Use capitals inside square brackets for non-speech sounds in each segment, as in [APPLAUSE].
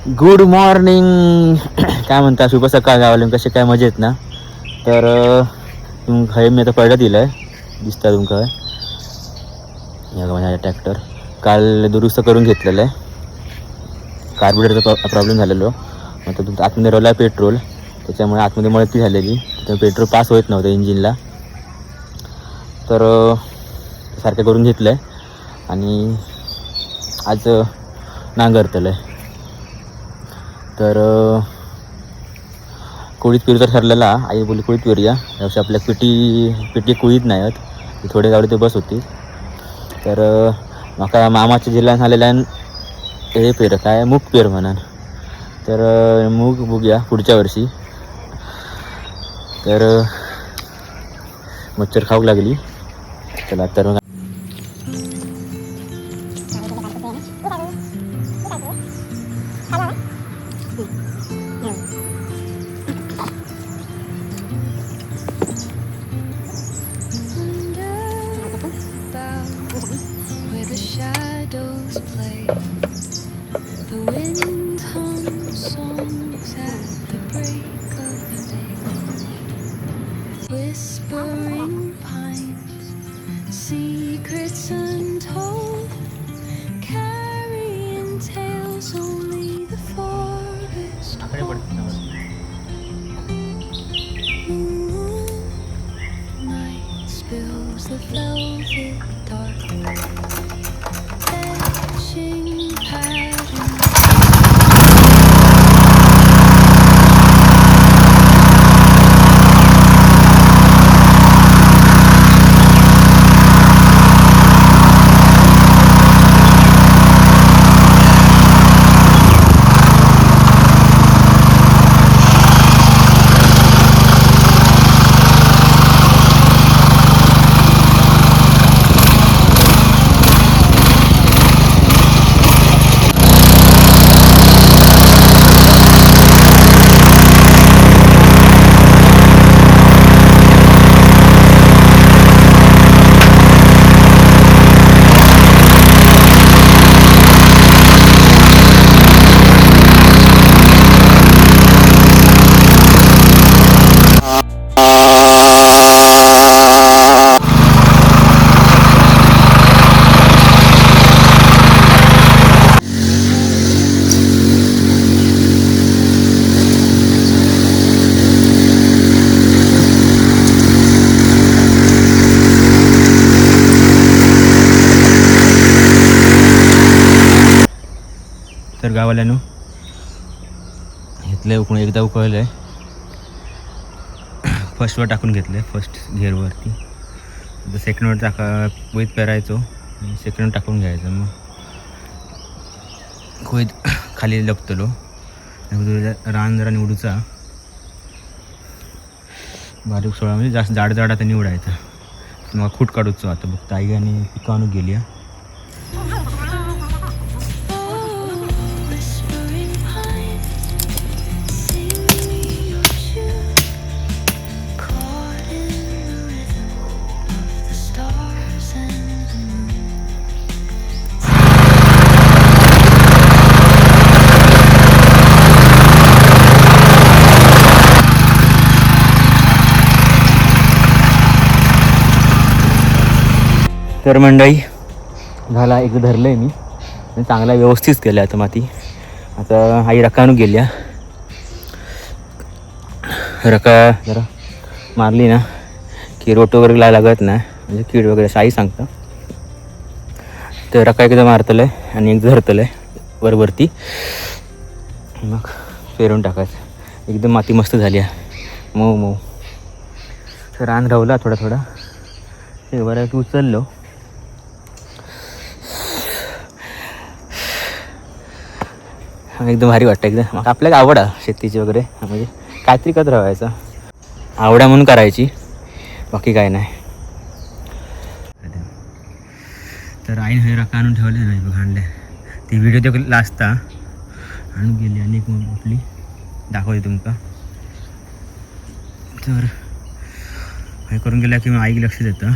Good morning [CLEARS THROAT] काय म्हणता शुभ सकाळ गावाला कसे काय मजेत ना? तर तुमका हे मी आता पडलं दिलं आहे दिसता तुमका या माझ्या ट्रॅक्टर काल दुरुस्त करून घेतलेलं आहे. कार्बोरेटरचा प्रॉब्लेम झालेलो. आता तुमचं आतमध्ये रोला पेट्रोल त्याच्यामुळे आतमध्ये मळती झालेली. तर पेट्रोल पास होत नव्हतं इंजिनला तर सारखं करून घेतलं आहे आणि आज नांगरतलं आहे तर कुळीत पेरू तर ठरलेला. आई बोलली कुळीत पिरूया. त्यापेक्षा आपल्या पिटी पिटी कुळीत नाही आहेत थोडे गावडे ते बस होती. तर म्हाका मामाच्या जिल्ह्यात झालेल्यान हे पेर काय? मूग पेर म्हणान. तर मूग बघूया पुढच्या वर्षी. तर मच्छर खाऊक लागली. चला तर मग तर गावाल्यानं. घेतलं उकळून एकदा उकळलं. आहे फर्स्टवर टाकून घेतलं आहे फर्स्ट गिअरवरती आता सेकंडवर टाका कोयत पेरायचो. सेकंड टाकून घ्यायचं. मग कोयत खाली लपतलो. रान जरा निवडूचा. बारीक सोळा म्हणजे जास्त जाड जाड आता निवडायचा. मग खूट काढूचो आता. बघ ताई आणि पिकावून गेली हा. तर मंडळी. झाला एक धरलं आहे मी आणि चांगला व्यवस्थित केलं आता माती. आता आई रकानू गेल्या. रका जरा मारली ना की रोट वगैरे ला लागत नाही. म्हणजे कीड वगैरे असं आई सांगतं. तर रका एकदा मारतलं आहे आणि एक धरतलं आहे वरवरती. मग पेरून टाकायचं. एकदम माती मस्त झाली आहे. मऊ मऊ. तर रान राहला थोडा थोडा. ते बऱ्यापैकी उचललो. एकदम भारी वाटतं एकदम. मग आपल्याला आवड आहे शेतीची वगैरे. म्हणजे काहीतरी करत राहायचं. आवडा म्हणून करायची. बाकी काय नाही. तर आईन हे रका आणून ठेवले नाही बघ आणले ती व्हिडिओ ते लास्ता आणून गेली आणि एक आपली. दाखवते तुमका. तर हे करून गेल्या की मग आई लक्ष देतं.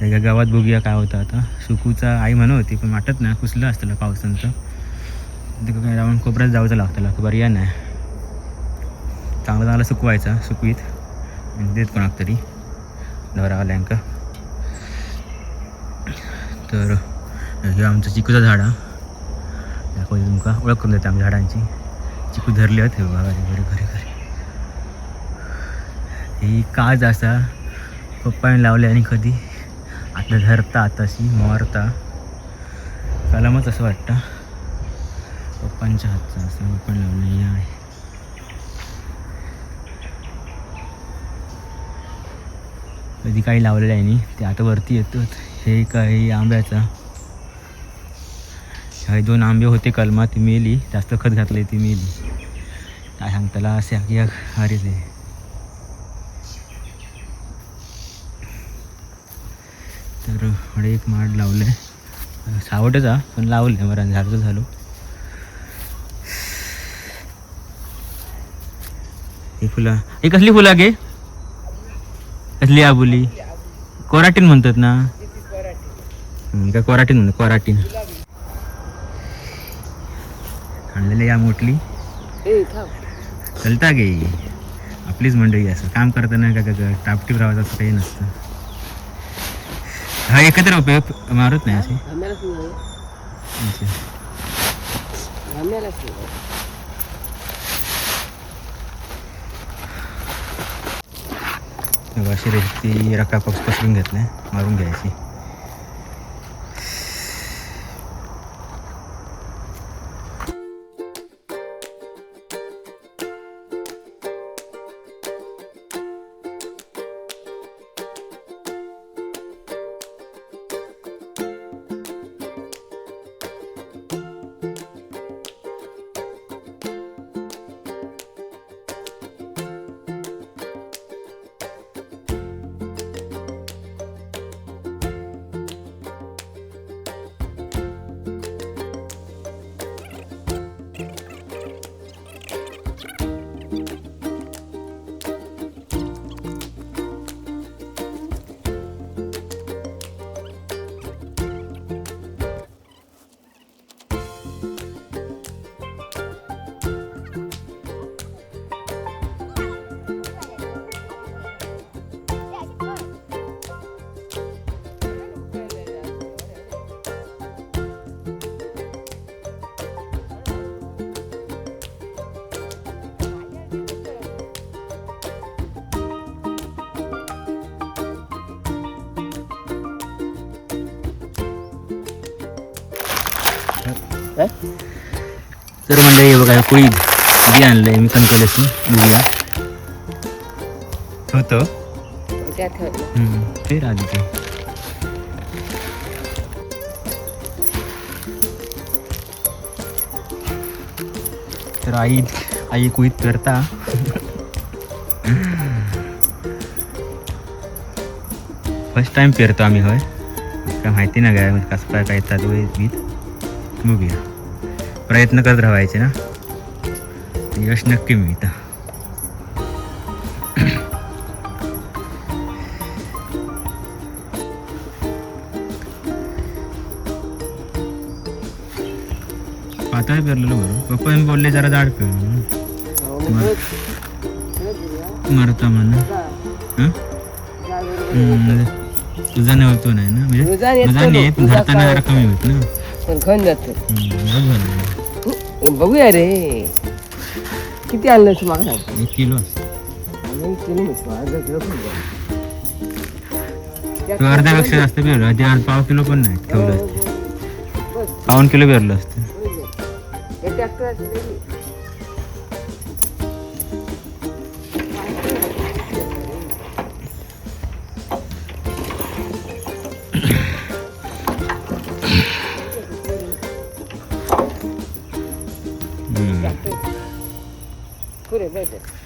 त्या गावात बघूया काय होतं आता. सुकूचा आई म्हणत होती पण वाटत नाही कुसलं असतं पावसांचं. तिकडे काय राऊंड कोपऱ्यात जायचं लागतं की बरं या नाही चांगलं चांगलं सुकवायचा सुकवीत. देत कोणाक तरी. डवरावाल्यांक तर हे आमचं चिकूचं झाड. हा दाखवते तुमका. ओळख करून देते आमच्या झाडांची. चिकू धरले आहेत. बाबा बघा घरी घरी खरे ही काज असा. पप्पाने लावले आणि कधी. आता धरता आताशी मोरता. कलमच असं वाटतं. पप्पांच्या हातचं असं पण लावलं आहे. कधी काही लावलेलं आहे नाही ते आता वरती येतो हे काही आंब्याचा. हे दोन आंबे होते कलमा ती मेली. जास्त खत घातले ती मेली. काय सांगताला असे की अरे ते तर एक माड लावलं आहे सावटच हा पण लावलं आहे बरं झालं झालो. ही फुलं. ही कसली फुलं गे? कसली आबुली? कोराटीन म्हणतात ना? काय कोराटीन म्हणतात? कोराटीन. आणलेले या मोठली चलता गे. आपलीच मंडळी असं. काम करताना का का टापटीप राहायचं असं काही नसतं. हा एकत्र उपयोग मारत नाही असे. अच्छा. मग अशी रेती पक्ष पसरून घेतलं मारून घ्यायची तर म्हणजे हे बघा कुळी बी आणलंय मी कणकवल्याची बघूया. होतं ते राहते ते. तर आई आई कुळीत पेरता. फर्स्ट टाइम पेरतो आम्ही होय? काय माहिती ना काय कसं काय काय येतात वय बीत बघूया. प्रयत्न करत राहायचे ना? यश नक्की मिळतं. पातळ पेरलेलं बरं. पप्पा मी बोलले जरा जाड पेर. मरता म्हणून हं? म्हणजे तुझा नाही होतो नाही ना? म्हणजे तुझा नाही पण धरताना जरा कमी होत ना? पण खण जातो. बघूया रे किती आणलं तू मागं सांग एक किलो. आम्ही किलो म्हणतो, अर्धा किलो पण नाही. तू अर्ध्यापेक्षा जास्त पेरलं ते आज पाव किलो पण नाही ठेवलं असतं. पाऊन किलो पेरलं असतं हे ट्रॅक्टराची पुरे बरं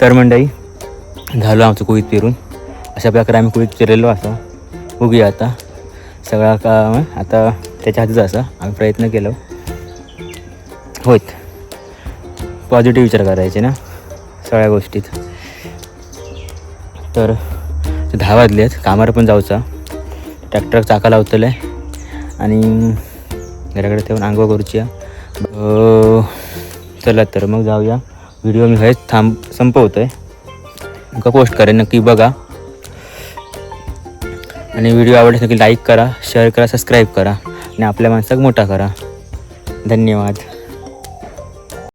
तर मंडळी झालो आमचं कुळीत पेरून. अशा प्रकारे आम्ही कुळीत फिरलेलो असा. उगी आता. सगळा काम आता त्याच्या हातच असा आम्ही प्रयत्न केलो. होत पॉझिटिव्ह विचार करायचे ना? सगळ्या गोष्टीत. तर दहा वाजले आहेत कामावर पण जाऊचा. ट्रॅक्टर चाका लावतलं आहे आणि घराकडे ठेवून आंघोळ करूची चला तर मग जाऊया. व्हिडिओ मी हेच थांब संपवतो आहे का पोस्ट करेन नक्की बघा. आणि व्हिडिओ आवडला नक्की लाईक करा शेअर करा सबस्क्राईब करा. आणि आपल्या माणसाक मोठा करा. धन्यवाद.